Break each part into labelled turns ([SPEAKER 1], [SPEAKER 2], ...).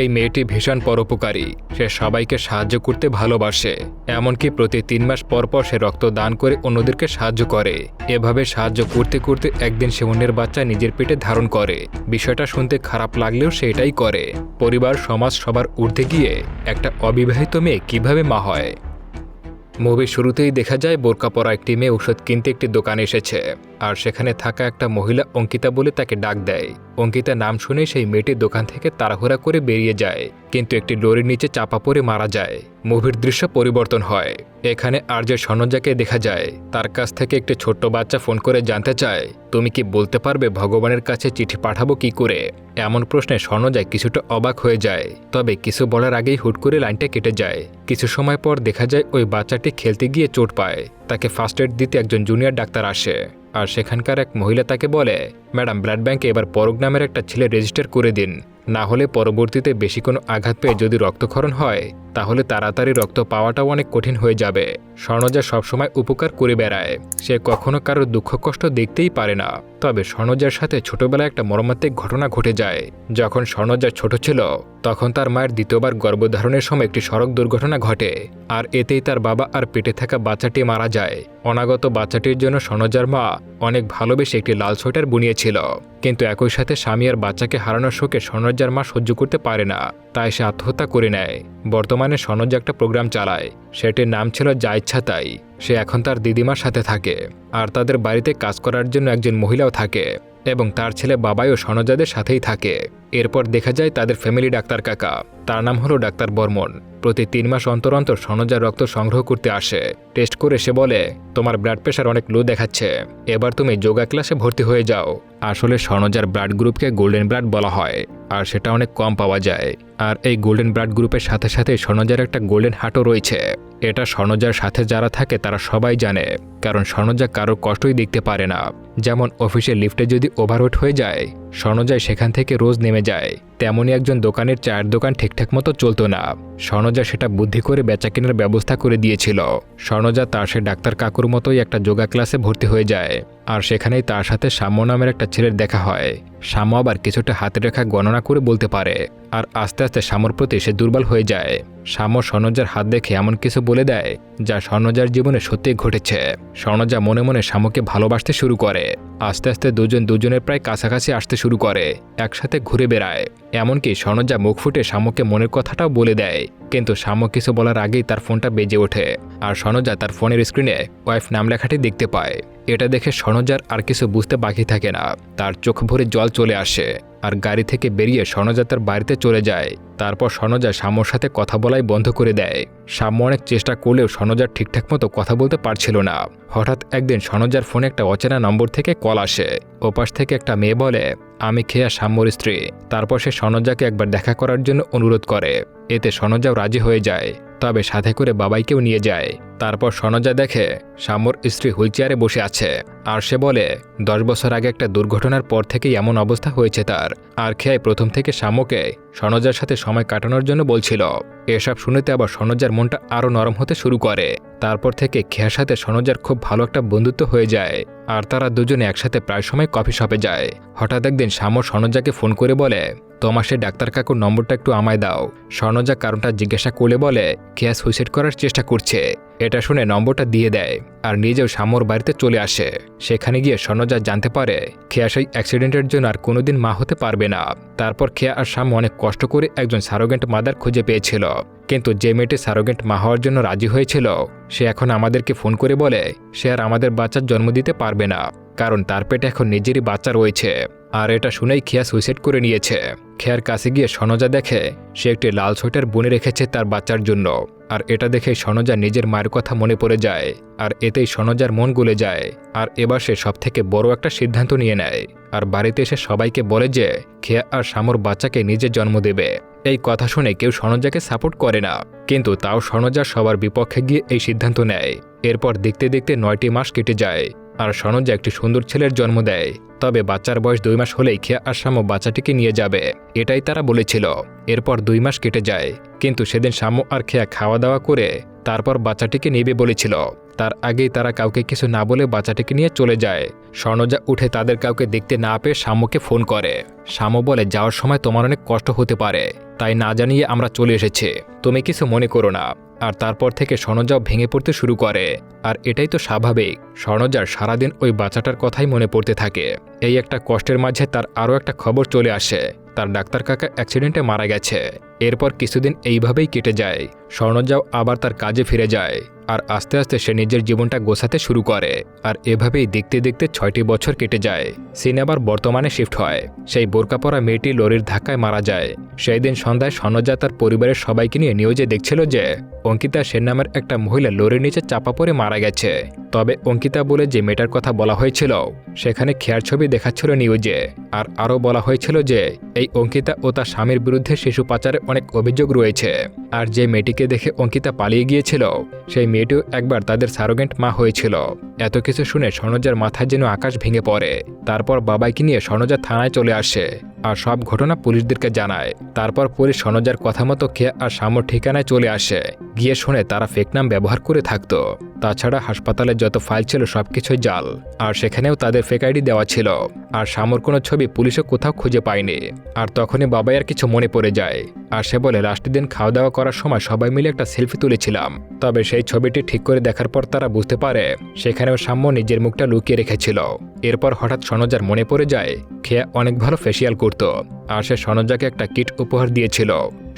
[SPEAKER 1] এই মেয়েটি ভীষণ পরোপকারী। সে সবাইকে সাহায্য করতে ভালোবাসে, এমনকি প্রতি তিন মাস পরপর পর সে রক্ত দান করে অন্যদেরকে সাহায্য করে। এভাবে সাহায্য করতে করতে একদিন সে অন্যের বাচ্চা নিজের পেটে ধারণ করে। বিষয়টা শুনতে খারাপ লাগলেও সে এটাই করে। পরিবার, সমাজ সবার ঊর্ধ্বে গিয়ে একটা অবিবাহিত মেয়ে কীভাবে মা হয়? মুভির শুরুতেই দেখা যায় বোরকা পরা একটি মেয়ে ওষুধ কিনতে একটি দোকানে এসেছে। আর সেখানে থাকা একটা মহিলা অঙ্কিতা বলে তাকে ডাক দেয়। অঙ্কিতা নাম শুনে সেই মেয়েটি দোকান থেকে তাড়াহুড়া করে বেরিয়ে যায়। কিন্তু একটি লরির নিচে চাপা পড়ে মারা যায়। মুভির দৃশ্য পরিবর্তন হয়। এখানে আর যে সনজাকে দেখা যায়, তার কাছ থেকে একটি ছোট্ট বাচ্চা ফোন করে জানতে চায়, তুমি কি বলতে পারবে ভগবানের কাছে চিঠি পাঠাবো কি করে? এমন প্রশ্নে স্বর্ণজায় কিছুটা অবাক হয়ে যায়। তবে কিছু বলার আগেই হুট করে লাইনটা কেটে যায়। কিছু সময় পর দেখা যায় ওই বাচ্চাটি খেলতে গিয়ে চোট পায়। তাকে ফার্স্ট এড দিতে একজন জুনিয়র ডাক্তার আসে। আর সেখানকার এক মহিলা তাকে বলে ম্যাডাম, ব্লাড ব্যাংকে এবার পরগ নামের একটা ছেলে রেজিস্টার করে দিন। না হলে পরবর্তীতে বেশি কোনো আঘাত পেয়ে যদি রক্তক্ষরণ হয়, তাহলে তাড়াতাড়ি রক্ত পাওয়াটাও অনেক কঠিন হয়ে যাবে। স্বর্ণজা সবসময় উপকার করে বেড়ায়। সে কখনো কারোর দুঃখ কষ্ট দেখতেই পারে না। তবে স্বর্ণজার সাথে ছোটবেলায় একটা মর্মান্তিক ঘটনা ঘটে যায়। যখন স্বর্ণজা ছোট ছিল, তখন তার মায়ের দ্বিতীয়বার গর্ভধারণের সময় একটি সড়ক দুর্ঘটনা ঘটে, আর এতেই তার বাবা আর পেটে থাকা বাচ্চাটি মারা যায়। অনাগত বাচ্চাটির জন্য স্বর্ণজার মা অনেক ভালোবেসে একটি লাল সোয়েটার বুনিয়েছিল কিন্তু একই সাথে স্বামী আর বাচ্চাকে হারানোর শোকে স্বর্ণজার মা সহ্য করতে পারে না। তাই সে আত্মহত্যা করে নেয়। বর্তমানে স্বর্ণজা একটা প্রোগ্রাম চালায়। সেটির নাম ছিল যা ইচ্ছা তাই সে এখন তার দিদিমার সাথে থাকে। আর তাদের বাড়িতে কাজ করার জন্য একজন মহিলাও থাকে। এবং তার ছেলে বাবাইও স্বর্ণজাদের সাথেই থাকে। এরপর দেখা যায় তাদের ফ্যামিলি ডাক্তার কাকা। তার নাম হলো ডাক্তার বর্মন। প্রতি তিন মাস অন্তর অন্তর স্বর্ণজার রক্ত সংগ্রহ করতে আসে। টেস্ট করে সে বলে, তোমার ব্লাড প্রেশার অনেক লো দেখাচ্ছে। এবার তুমি যোগা ক্লাসে ভর্তি হয়ে যাও। আসলে স্বর্ণজার ব্লাড গ্রুপকে গোল্ডেন ব্লাড বলা হয়, আর সেটা অনেক কম পাওয়া যায়। আর এই গোল্ডেন ব্লাড গ্রুপের সাথে সাথে স্বর্ণজার একটা গোল্ডেন হাটও রয়েছে। এটা স্বর্ণজার সাথে যারা থাকে তারা সবাই জানে, কারণ স্বর্ণজা কারোর কষ্টই দেখতে পারে না। যেমন অফিসের লিফটে যদি ওভারওয়েট হয়ে যায় স্বর্ণজায় সেখান থেকে রোজ নেমে যায়। তেমনই একজন দোকানের চায়ের দোকান ঠিকঠাক মতো চলতো না। স্বর্ণজা সেটা বুদ্ধি করে বেচা কেনার ব্যবস্থা করে দিয়েছিল। স্বর্ণজা তার সে ডাক্তার কাকুর মতোই একটা যোগা ক্লাসে ভর্তি হয়ে যায়। আর সেখানেই তার সাথে সাম্য নামের একটা ছেলের দেখা হয়। সাম্য আবার কিছুটা হাতের রেখা গণনা করে বলতে পারে, আর আস্তে আস্তে সামর প্রতি সে দুর্বল হয়ে যায়। সাম্য স্বর্ণজার হাত দেখে এমন কিছু বলে দেয়, যা স্বর্ণজার জীবনে সত্যিই ঘটেছে। স্বর্ণজা মনে মনে শামুকে ভালোবাসতে শুরু করে। আস্তে আস্তে দুজন দুজনের প্রায় কাছাকাছি আসতে শুরু করে, একসাথে ঘুরে বেড়ায়। এমনকি স্বর্ণজা মুখ ফুটে শামুকে মনের কথাটাও বলে দেয়, কিন্তু শামু কিছু বলার আগেই তার ফোনটা বেজে ওঠে। আর স্বর্ণজা তার ফোনের স্ক্রিনে ওয়াইফ নাম লেখাটি দেখতে পায়। এটা দেখে স্বর্ণজার আর কিছু বুঝতে বাকি থাকে না। তার চোখ ভরে জল চলে আসে আর গাড়ি থেকে বেরিয়ে স্বর্ণজা তার বাড়িতে চলে যায়। তারপর স্বর্ণজা শামুর সাথে কথা বলাই বন্ধ করে দেয়। সাম্য অনেক চেষ্টা করলেও স্বর্ণজার ঠিকঠাক মতো কথা বলতে পারছিল না। হঠাৎ একদিন স্বর্ণজার ফোনে একটা অচেনা নম্বর থেকে কল আসে। ওপাশ থেকে একটা মেয়ে বলে, আমি খেয়া সাম্যর স্ত্রী। তারপর সে স্বর্ণজাকে একবার দেখা করার জন্য অনুরোধ করে। এতে স্বর্ণজাও রাজি হয়ে যায়। তবে সাথে করে বাবাইকেও নিয়ে যায়। তারপর স্বর্ণজা দেখে সাম্যর স্ত্রী হুইলচেয়ারে বসে আছে আর সে বলে, দশ বছর আগে একটা দুর্ঘটনার পর থেকেই এমন অবস্থা হয়েছে তার। আর খেয়াই প্রথম থেকে সাম্যকে স্বর্ণজার সাথে সময় কাটানোর জন্য বলছিল। এসব শুনেতে আবার স্বর্ণজার মনটা আরও নরম হতে শুরু করে। তারপর থেকে খেয়ার সাথে স্বর্ণজার খুব ভালো একটা বন্ধুত্ব হয়ে যায় আর তারা দুজনে একসাথে প্রায় সময় কফি শপে যায়। হঠাৎ একদিন শ্যাম স্বর্ণজাকে ফোন করে বলে তোমার সে ডাক্তার কাকুর নম্বরটা একটু আমায় দাও। স্বর্ণজা কারণটা জিজ্ঞাসা করলে বলে খেয়া সুইসাইড করার চেষ্টা করছে। এটা শুনে নম্বরটা দিয়ে দেয় আর নিজেও শ্যামর বাড়িতে চলে আসে। সেখানে গিয়ে স্বর্ণজা জানতে পারে খেয়া সেই অ্যাক্সিডেন্টের জন্য আর কোনোদিন মা হতে পারবে না। তারপর খেয়া আর শ্যাম অনেক কষ্ট করে একজন সারোগেন্ট মাদার খুঁজে পেয়েছিল। কিন্তু যে মেয়েটি সারোগেন্ট মা হওয়ার জন্য রাজি হয়েছিল, সে এখন আমাদেরকে ফোন করে বলে, সে আর আমাদের বাচ্চার জন্ম দিতে পারবে না। কারণ তার পেটে এখন নিজেরই বাচ্চা রয়েছে। আর এটা শুনেই খেয়া সুইসাইড করে নিয়েছে। খেয়ার কাছে গিয়ে সনজা দেখে, সে একটি লাল সোয়েটার বুনে রেখেছে তার বাচ্চার জন্য। আর এটা দেখে সনজা নিজের মায়ের কথা মনে পড়ে যায়, আর এতেই সনজার মন গলে যায়। আর এবার সে সব থেকে বড় একটা সিদ্ধান্ত নিয়ে নেয়। আর বাড়িতে এসে সবাইকে বলে যে, খেয়া আর শামর বাচ্চাকে নিজে জন্ম দেবে। এই কথা শুনে কেউ সনজাকে সাপোর্ট করে না। কিন্তু তাও সনজা সবার বিপক্ষে গিয়ে এই সিদ্ধান্ত নেয়। এরপর দেখতে দেখতে নয়টি মাস কেটে যায়। আর সনজা একটি সুন্দর ছেলের জন্ম দেয়, তবে বাচ্চার বয়স দুই মাস হলেই খেয়া শামু বাচ্চাটিকে নিয়ে যাবে, এটাই তারা বলেছিল। এরপর দুই মাস কেটে যায়, কিন্তু সেদিন শামু আর খেয়া খাওয়া দাওয়া করে তারপর বাচ্চাটিকে নেবে বলেছিল। তার আগেই তারা কাউকে কিছু না বলে বাচ্চাটিকে নিয়ে চলে যায়। স্বর্ণজা উঠে তাদের কাউকে দেখতে না পেয়ে শামুকে ফোন করে। শামু বলে, যাওয়ার সময় তোমার অনেক কষ্ট হতে পারে, তাই না জানিয়ে আমরা চলে এসেছি। তুমি কিছু মনে করো না। আর তারপর থেকে সনজাও ভেঙে পড়তে শুরু করে। আর এটাই তো স্বাভাবিক, সনজার সারাদিন ওই বাচ্চাটার কথাই মনে পড়তে থাকে। এই একটা কষ্টের মাঝে তার আরও একটা খবর চলে আসে। তার ডাক্তার কাকা অ্যাক্সিডেন্টে মারা গেছে। এরপর কিছুদিন এইভাবেই কেটে যায়। স্বর্ণজাও আবার তার কাজে ফিরে যায়। আর আস্তে আস্তে সে নিজের জীবনটা গোছাতে শুরু করে। আর এভাবেই দেখতে দেখতে ছয়টি বছর কেটে যায়। সিনেমার বর্তমানে শিফট হয়। সেই বোরকা পরা মেয়েটি লরির ধাক্কায় মারা যায়। সেই দিন সন্ধ্যায় সনজা তার পরিবারের সবাইকে নিয়ে নিউজে দেখছিল যে, অঙ্কিতা সেন নামের একটা মহিলা লরির নিচে চাপা পড়ে মারা গেছে। তবে অঙ্কিতা বলে যে মেয়েটার কথা বলা হয়েছিল সেখানে খেয়ার ছবি দেখাচ্ছিল নিউজে, আর আরও বলা হয়েছিল যে, এই অঙ্কিতা ও তার স্বামীর বিরুদ্ধে শিশু পাচারে অনেক অভিযোগ রয়েছে। আর যে মেয়েটিকে দেখে অঙ্কিতা পালিয়ে গিয়েছিল, সেই মেয়েটিও একবার তাদের সারোগেন্ট মা হয়েছিল। এত কিছু শুনে সনজার মাথায় যেন আকাশ ভেঙে পড়ে। তারপর বাবাইকে নিয়ে সনজা থানায় চলে আসে। আর সব ঘটনা পুলিশদেরকে জানায়। তারপর পুলিশ স্বর্ণজার কথা মতো খেয়ে আর সামর ঠিকানায় চলে আসে। গিয়ে শুনে তারা ফেক নাম ব্যবহার করে থাকতো। তাছাড়া হাসপাতালে যত ফাইল ছিল সবকিছুই জাল। আর সেখানেও তাদের ফেক আইডি দেওয়া ছিল। আর সামর কোনো ছবি পুলিশও কোথাও খুঁজে পায়নি। আর তখনই বাবাই আর কিছু মনে পড়ে যায়। আর সে বলে লাস্ট দিন খাওয়া দাওয়া করার সময় সবাই মিলে একটা সেলফি তুলেছিলাম। তবে সেই ছবিটি ঠিক করে দেখার পর তারা বুঝতে পারে, সেখানেও সাম্য নিজের মুখটা লুকিয়ে রেখেছিল। এরপর হঠাৎ সনজার মনে পড়ে যায়, খেয়া অনেক ভালো ফেসিয়াল করত। আর সে সনজাকে একটা কিট উপহার দিয়েছিল।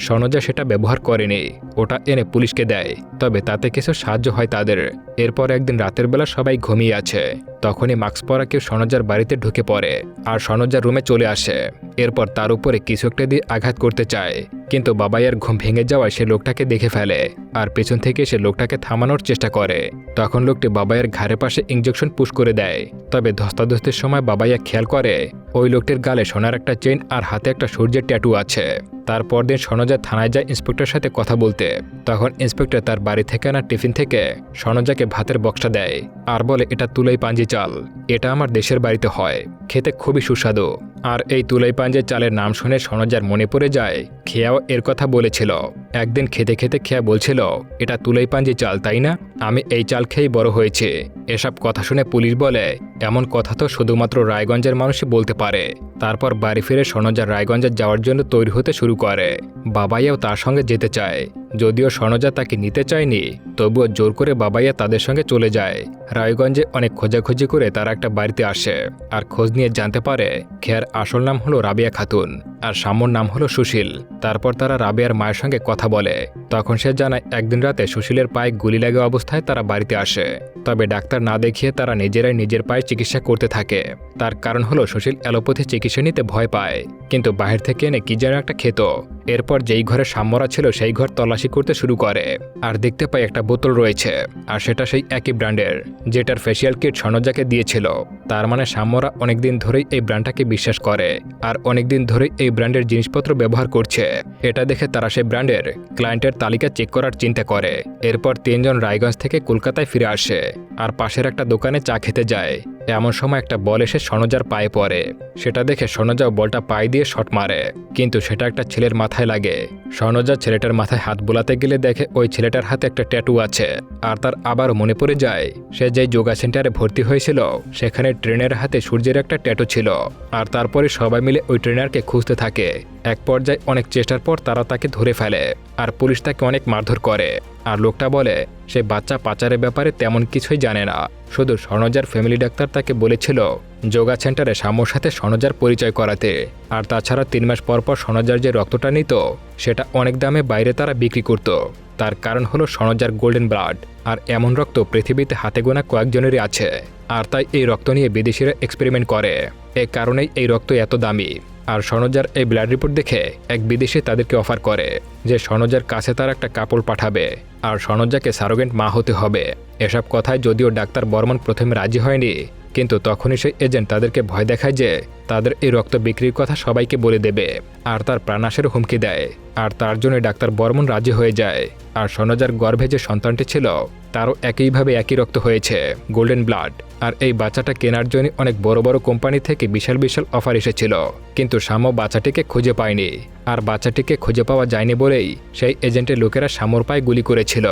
[SPEAKER 1] সনজা সেটা ব্যবহার করেনি, ওটা এনে পুলিশকে দেয়, তবে তাতে কিছু সাহায্য হয় তাদের। এরপর একদিন রাতের বেলা সবাই ঘুমিয়ে আছে। তখনই মাস্ক পরা কেউ সনজার বাড়িতে ঢুকে পড়ে আর সনজার রুমে চলে আসে। এরপর তার উপরে কিছু একটা দিয়ে আঘাত করতে চায়, কিন্তু বাবাইয়ের ঘুম ভেঙে যাওয়ায় সে লোকটাকে দেখে ফেলে আর পেছন থেকে সে লোকটাকে থামানোর চেষ্টা করে। তখন লোকটি বাবাইয়ের ঘাড়ের পাশে ইঞ্জেকশন পুশ করে দেয়, তবে ধস্তাধস্তির সময় বাবাইয়া খেয়াল করে, ওই লোকটির গালে সোনার একটা চেইন আর হাতে একটা সূর্যের ট্যাটু আছে। তারপর পরদিন সনজা থানায় যায় ইন্সপেক্টরের সাথে কথা বলতে। তখন ইন্সপেক্টর তার বাড়ি থেকে আনা টিফিন থেকে সনজাকে ভাতের বক্সটা দেয় আর বলে, এটা তুলাই পাঞ্জি চাল। এটা আমার দেশের বাড়িতে হয়। খেতে খুবই সুস্বাদু। আর এই তুলাই পাঞ্জের চালের নাম শুনে সনজার মনে পড়ে যায়, খেয়াও এর কথা বলেছিল। একদিন খেতে খেতে খেয়া বলছিল, এটা তুলেই পাঞ্জি চাল, তাই না? আমি এই চাল খেয়েই বড় হয়েছে। এসব কথা শুনে পুলিশ বলে, এমন কথা তো শুধুমাত্র রায়গঞ্জের মানুষই বলতে পারে। তারপর বাড়ি ফিরে সনজা রায়গঞ্জে যাওয়ার জন্য তৈরি হতে শুরু করে। বাবাইয়াও তার সঙ্গে যেতে চায়। যদিও সনজা তাকে নিতে চায়নি, তবুও জোর করে বাবাইয়া তাদের সঙ্গে চলে যায়। রায়গঞ্জে অনেক খোঁজাখুঁজি করে তারা একটা বাড়িতে আসে, আর খোঁজ নিয়ে জানতে পারে, খেয়ার আসল নাম হলো রাবিয়া খাতুন, আর সাম্যর নাম হলো সুশীল। তারপর তারা রাবিয়ার মায়ের সঙ্গে কথা বলে। তখন সে জানায়, একদিন রাতে সুশীলের পায়ে গুলি লাগা অবস্থায় তারা বাড়িতে আসে। তবে ডাক্তার না দেখিয়ে তারা নিজেরাই নিজের পায়ে চিকিৎসা করতে থাকে। তার কারণ হলো সুশীল অ্যালোপ্যাথি চিকিৎসা নিতে ভয় পায়, কিন্তু বাহির থেকে এনে কি যেন একটা খেত। এরপর যেই ঘরে সাম্যরা ছিল, সেই ঘর তল্লাশি করতে শুরু করে। আর দেখতে পায় একটা বোতল রয়েছে, আর সেটা সেই একই ব্র্যান্ডের, যেটার ফেসিয়াল কিট সনজাকে দিয়েছিল। তার মানে সাম্যরা অনেকদিন ধরেই এই ব্র্যান্ডটাকে বিশ্বাস করে আর অনেকদিন ধরেই এই ব্র্যান্ডের জিনিসপত্র ব্যবহার করছে। এটা দেখে তারা সেই ব্র্যান্ডের ক্লায়েন্টের তালিকা চেক করার চিন্তা করে। এরপর তিনজন রায়গঞ্জ থেকে কলকাতায় ফিরে আসে আর পাশের একটা দোকানে চা খেতে যায়। এমন সময় একটা বল এসে সনজার পায়ে পড়ে। সেটা দেখে সনজা বলটা পায়ে দিয়ে শট মারে, কিন্তু সেটা একটা ছেলের মাথায় লাগে। সনজা ছেলেটার মাথায় হাত বোলাতে গেলে দেখে ওই ছেলেটার হাতে একটা ট্যাটু আছে আর তার আবার মনে পড়ে যায়, সে যে যোগা সেন্টারে ভর্তি হয়েছিল, সেখানে ট্রেনের হাতে সূর্যের একটা ট্যাটু ছিল আর তারপরে সবাই মিলে ওই ট্রেনারকে খুঁজতে থাকে। এক পর্যায়ে অনেক চেষ্টার পর তারা তাকে ধরে ফেলে আর পুলিশ তাকে অনেক মারধর করে আর লোকটা বলে, সে বাচ্চা পাচারের ব্যাপারে তেমন কিছুই জানে না। শুধু স্বর্ণজার ফ্যামিলি ডাক্তার তাকে বলেছিল যোগা সেন্টারে সাম্যর সাথে স্বর্ণজার পরিচয় করাতে। আর তাছাড়া তিন মাস পর পর স্বর্ণজার যে রক্তটা নিত, সেটা অনেক দামে বাইরে তারা বিক্রি করত। তার কারণ হলো স্বর্ণজার গোল্ডেন ব্লাড, আর এমন রক্ত পৃথিবীতে হাতে গোনা কয়েকজনেরই আছে। আর তাই এই রক্ত নিয়ে বিদেশিরা এক্সপেরিমেন্ট করে। এ কারণেই এই রক্ত এত দামি। আর সনজার এই ব্লাড রিপোর্ট দেখে এক বিদেশি তাদেরকে অফার করে, যে সনজার কাছে তার একটা কাপড় পাঠাবে, আর সনজাকে সারোগেন্ট মা হতে হবে। এসব কথায় যদিও ডাক্তার বর্মন প্রথমে রাজি হয়নি কিন্তু তখনই সেই এজেন্ট তাদেরকে ভয় দেখায় যে তাদের এই রক্ত বিক্রির কথা সবাইকে বলে দেবে আর তার প্রাণাশের হুমকি দেয়। আর তার জন্য ডাক্তার বর্মন রাজি হয়ে যায়। আর সনজার গর্ভে যে সন্তানটি ছিল, তারও একইভাবে একই রক্ত হয়েছে গোল্ডেন ব্লাড আর এই বাচ্চাটা কেনার জন্য অনেক বড় বড় কোম্পানি থেকে বিশাল বিশাল অফার এসেছিল। কিন্তু সাম্য বাচ্চাটিকে খুঁজে পায়নি। আর বাচ্চাটিকে খুঁজে পাওয়া যায়নি বলেই সেই এজেন্টের লোকেরা সামর পায়ে গুলি করেছিল।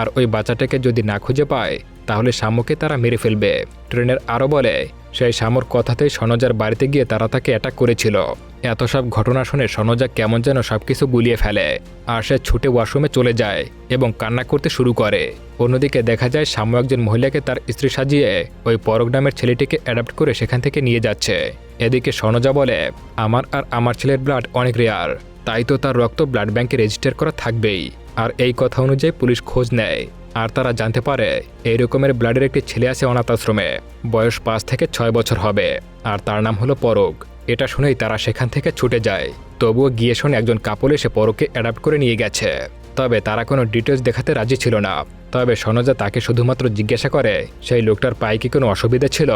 [SPEAKER 1] আর ওই বাচ্চাটাকে যদি না খুঁজে পায় তাহলে সাম্যকে তারা মেরে ফেলবে। ট্রেনের আরও বলে, সেই সামর কথাতেই সনজার বাড়িতে গিয়ে তারা তাকে অ্যাটাক করেছিল। এত সব ঘটনা শুনে সনজা কেমন যেন সবকিছু গুলিয়ে ফেলে। আর সে ছুটে ওয়াশরুমে চলে যায় এবং কান্না করতে শুরু করে। অন্যদিকে দেখা যায় সাম্য একজন মহিলাকে তার স্ত্রী সাজিয়ে ওই পরক নামের ছেলেটিকে অ্যাডাপ্ট করে সেখান থেকে নিয়ে যাচ্ছে। এদিকে সনজা বলে, আমার আর আমার ছেলের ব্লাড অনেক রেয়ার তাই তো তার রক্ত ব্লাড ব্যাংকে রেজিস্টার করা থাকবেই। আর এই কথা অনুযায়ী পুলিশ খোঁজ নেয়। আর তারা জানতে পারে এই রকমের ব্লাডের একটি ছেলে আছে অনাথ আশ্রমে। বয়স পাঁচ থেকে ছয় বছর হবে। আর তার নাম হলো পরক। এটা শুনেই তারা সেখান থেকে ছুটে যায়। তবুও গিয়ে শোনে একজন কাপল এসে পরকে অ্যাডাপ্ট করে নিয়ে গেছে। তবে তারা কোনো ডিটেলস দেখাতে রাজি ছিল না। তবে সনজা তাকে শুধুমাত্র জিজ্ঞাসা করে, সেই লোকটার পায়ে কি কোনো অসুবিধা ছিল?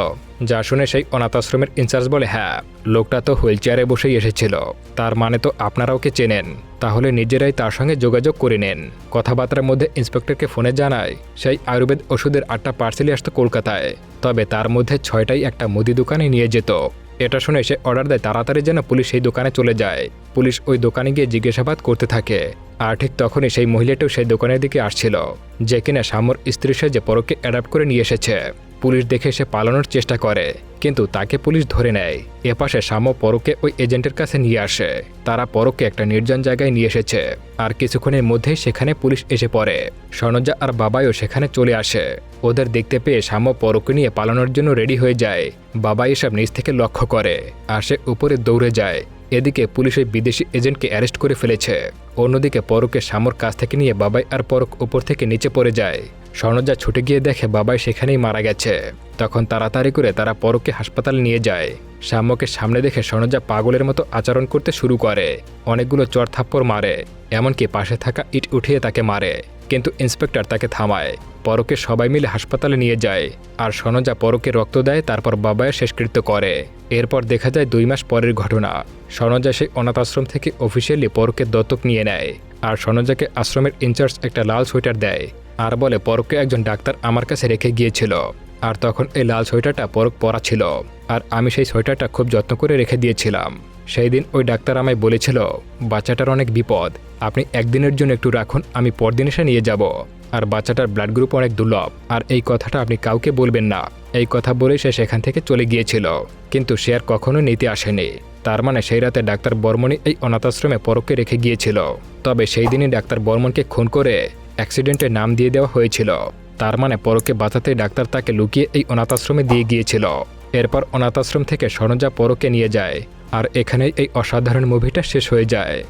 [SPEAKER 1] যা শুনে সেই অনাথ আশ্রমের ইনচার্জ বলে হ্যাঁ লোকটা তো হুইল চেয়ারে বসেই এসেছিল। তার মানে তো আপনারা ওকে চেনেন। তাহলে নিজেরাই তার সঙ্গে যোগাযোগ করে নেন। কথাবার্তার মধ্যে ইন্সপেক্টরকে ফোনে জানায়, সেই আয়ুর্বেদ ওষুধের আটটা পার্সেলই আসতো কলকাতায়। তবে তার মধ্যে ছয়টাই একটা মুদি দোকানে নিয়ে যেত। এটা শুনে সে অর্ডার দেয়, তাড়াতাড়ি যেন পুলিশ সেই দোকানে চলে যায়। পুলিশ ওই দোকানে গিয়ে জিজ্ঞাসাবাদ করতে থাকে। আর ঠিক তখনই সেই মহিলাটাও সেই দোকানের দিকে আসছিল, যে কিনা সামর স্ত্রী যে পরকে অ্যাডাপ্ট করে নিয়ে এসেছে। পুলিশ দেখে সে পালানোর চেষ্টা করে, কিন্তু তাকে পুলিশ ধরে নেয়। এপাশে সাম্য পরকে ওই এজেন্টের কাছে নিয়ে আসে। তারা পরকে একটা নির্জন জায়গায় নিয়ে এসেছে। আর কিছুক্ষণের মধ্যেই সেখানে পুলিশ এসে পড়ে। সনজা আর বাবাইও সেখানে চলে আসে। ওদের দেখতে পেয়ে সাম্য পরকে নিয়ে পালানোর জন্য রেডি হয়ে যায়। বাবাই এসব নিচ থেকে লক্ষ্য করে, আর সে উপরে দৌড়ে যায়। এদিকে পুলিশ ওই বিদেশি এজেন্টকে অ্যারেস্ট করে ফেলেছে। অন্যদিকে পরকে সামর কাছ থেকে নিয়ে বাবাই আর পরক উপর থেকে নিচে পড়ে যায়। স্বর্ণজা ছুটে গিয়ে দেখে বাবাই সেখানেই মারা গেছে। তখন তাড়াতাড়ি করে তারা পরককে হাসপাতালে নিয়ে যায়। সাম্যকে সামনে দেখে স্বর্ণজা পাগলের মতো আচরণ করতে শুরু করে। অনেকগুলো চর থাপ্পড় মারে, এমনকি পাশে থাকা ইট উঠিয়ে তাকে মারে। কিন্তু ইন্সপেক্টর তাকে থামায়। পরকে সবাই মিলে হাসপাতালে নিয়ে যায়। আর সনজা পরকে রক্ত দেয়, তারপর বাবায় শেষকৃত্য করে। এরপর দেখা যায় দুই মাস পরের ঘটনা। সনজা সেই অনাথ আশ্রম থেকে অফিসিয়ালি পরকে দত্তক নিয়ে নেয়। আর সনজাকে আশ্রমের ইনচার্জ একটা লাল সোয়েটার দেয়। আর বলে পরকে একজন ডাক্তার আমার কাছে রেখে গিয়েছিল। আর তখন এই লাল সোয়েটারটা পরক পরা ছিল। আর আমি সেই সোয়েটারটা খুব যত্ন করে রেখে দিয়েছিলাম। সেই দিন ওই ডাক্তার আমায় বলেছিল, বাচ্চাটার অনেক বিপদ। আপনি একদিনের জন্য একটু রাখুন, আমি পরদিন এসে নিয়ে যাব। আর বাচ্চাটার ব্লাড গ্রুপ অনেক দুর্লভ। আর এই কথাটা আপনি কাউকে বলবেন না। এই কথা বলে সে সেখান থেকে চলে গিয়েছিল। কিন্তু সে আর কখনো নিতে আসেনি। তার মানে সেই রাতে ডাক্তার বর্মনই এই অনাথাশ্রমে পরকে রেখে গিয়েছিল। তবে সেই দিনই ডাক্তার বর্মনকে খুন করে অ্যাক্সিডেন্টের নাম দিয়ে দেওয়া হয়েছিল। তার মানে পরকে বাঁচাতে ডাক্তার তাকে লুকিয়ে এই অনাথাশ্রমে দিয়ে গিয়েছিল। এরপর অনাথাশ্রম থেকে সরঞ্জা পরকে নিয়ে যায় আর এখানেই এই অসাধারণ মুভিটা শেষ হয়ে যায়।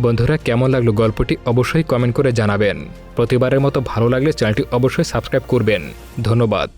[SPEAKER 1] বন্ধুরা, কেমন লাগল গল্পটি অবশ্যই কমেন্ট করে জানাবেন। প্রতিবারের মতো ভালো লাগলে চ্যানেলটি অবশ্যই সাবস্ক্রাইব করবেন। ধন্যবাদ।